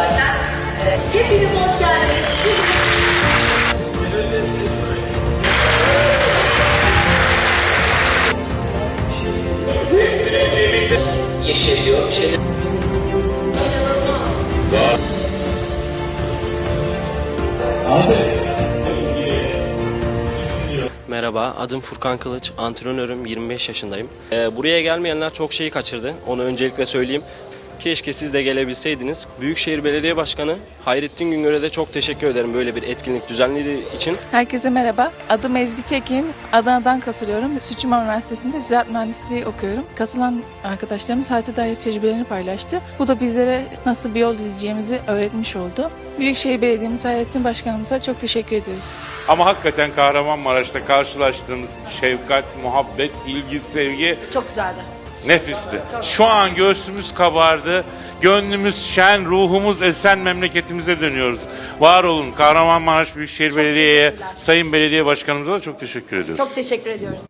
zaten. Ee, hepiniz hoş geldiniz. yeşeriyor. Bir şeyler Merhaba, adım Furkan Kılıç, antrenörüm, 25 yaşındayım. Ee, buraya gelmeyenler çok şeyi kaçırdı, onu öncelikle söyleyeyim. Keşke siz de gelebilseydiniz. Büyükşehir Belediye Başkanı Hayrettin Güngör'e de çok teşekkür ederim böyle bir etkinlik düzenlediği için. Herkese merhaba. Adım Ezgi Tekin. Adana'dan katılıyorum. Sütçüman Üniversitesi'nde ziraat mühendisliği okuyorum. Katılan arkadaşlarımız hayata dair tecrübelerini paylaştı. Bu da bizlere nasıl bir yol izleyeceğimizi öğretmiş oldu. Büyükşehir Belediye'miz Hayrettin Başkanımıza çok teşekkür ediyoruz. Ama hakikaten Kahramanmaraş'ta karşılaştığımız şefkat, muhabbet, ilgi, sevgi Çok güzeldi. Nefisti. Şu an göğsümüz kabardı, gönlümüz şen, ruhumuz esen memleketimize dönüyoruz. Var olun Kahramanmaraş Büyükşehir Belediye'ye, Sayın Belediye Başkanımıza da çok teşekkür ediyoruz. Çok teşekkür ediyoruz.